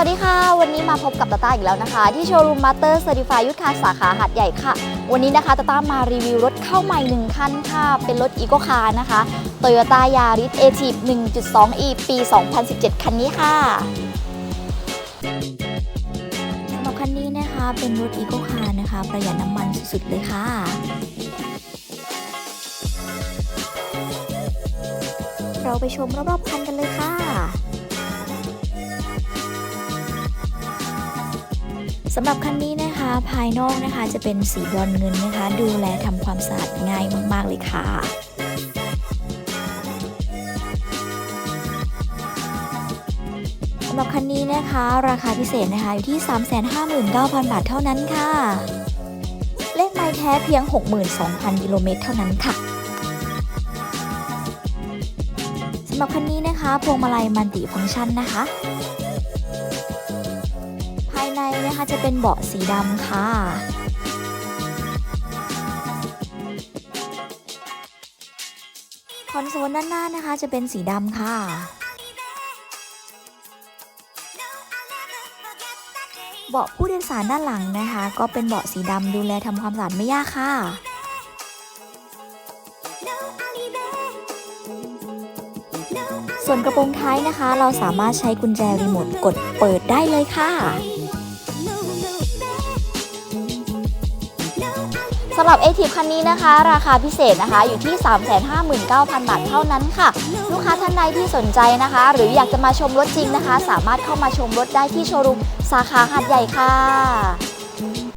วัสดีค่ะ วันนี้มาพบกับตาต้าอีกแล้วนะคะ ที่โชว์รูมมาเตอร์เซอร์ติฟายยุทธคาสาขาหัดใหญ่ค่ะ วันนี้นะคะตาต้ามารีวิวรถเข้าใหม่หนึ่งคันค่ะ เป็นรถอีโ c คาร์นะคะ Toyota Yaris a t i v 1.2e ปี 2017 คันนี้ค่ะสำหรับคันนี้นะคะเป็นรถอีโ c คาร์นะคะ ประหยัดน้ำมันสุดๆเลยค่ะเราไปชมรอบๆคันกันเลยค่ะ สำหรับคันนี้นะคะภายนอกนะคะจะเป็นสีบรอนเงินนะคะ ดูแลทำความสะอาดง่ายมาก ๆ เลยค่ะสำหรับคันนี้นะคะ ราคาพิเศษนะคะอยู่ที่ 359,000 บาทเท่านั้นค่ะ เลขไม้แท้เพียง 62,000 กิโลเมตรเท่านั้นค่ะสำหรับคันนี้นะคะพวงมาลัยมัลติฟังก์ชันนะคะ นะคะจะเป็นเบาะสีดำค่ะ คอนโซลด้านหน้านะคะจะเป็นสีดำค่ะเบาะผู้โดยสารด้านหลังนะคะ ก็เป็นเบาะสีดำดูแลทำความสะอาดไม่ยากค่ะ ส่วนกระโปรงท้ายนะคะ เราสามารถใช้กุญแจรีโมทกดเปิดได้เลยค่ะ สำหรับ a t i v คันนี้นะคะ ราคาพิเศษนะคะอยู่ที่ 359,000 บาทเท่านั้นค่ะ ลูกค้าท่านใดที่สนใจนะคะ หรืออยากจะมาชมรถจริงนะคะ สามารถเข้ามาชมรถได้ที่โชว์รูมสาขาหัดใหญ่ค่ะ